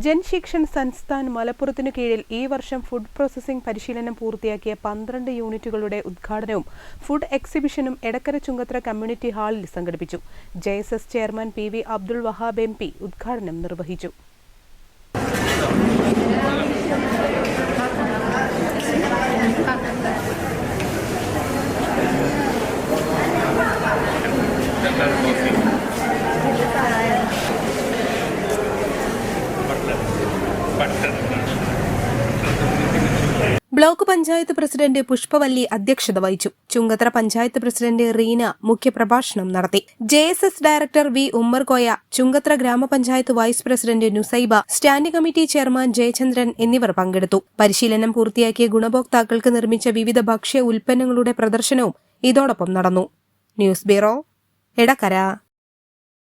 Janshikshan Sansthan മലപ്പുറത്തിനു കീഴിൽ ഈ വർഷം ഫുഡ് പ്രോസസ്സിംഗ് പരിശീലനം പൂർത്തിയാക്കിയ പന്ത്രണ്ട് യൂണിറ്റുകളുടെ ഉദ്ഘാടനവും ഫുഡ് എക്സിബിഷനും എടക്കര ചുങ്കത്ര കമ്മ്യൂണിറ്റി ഹാളിൽ സംഘടിപ്പിച്ചു. J S S chairman P V Abdul Wahab M P ഉദ്ഘാടനം നിർവഹിച്ചു. ബ്ലോക്ക് പഞ്ചായത്ത് പ്രസിഡന്റ് പുഷ്പവല്ലി അധ്യക്ഷത വഹിച്ചു. ചുങ്കത്തറ പഞ്ചായത്ത് പ്രസിഡന്റ് റീന മുഖ്യപ്രഭാഷണം നടത്തി. J S S director V Ummerkoya Chungathara ഗ്രാമപഞ്ചായത്ത് vice president Nusaiba standing committee chairman Jayachandran എന്നിവർ പങ്കെടുത്തു. പരിശീലനം പൂർത്തിയാക്കിയ ഗുണഭോക്താക്കൾക്ക് നിർമ്മിച്ച വിവിധ ഭക്ഷ്യ ഉൽപ്പന്നങ്ങളുടെ പ്രദർശനവും ഇതോടൊപ്പം നടന്നു. News bureau Edakkara.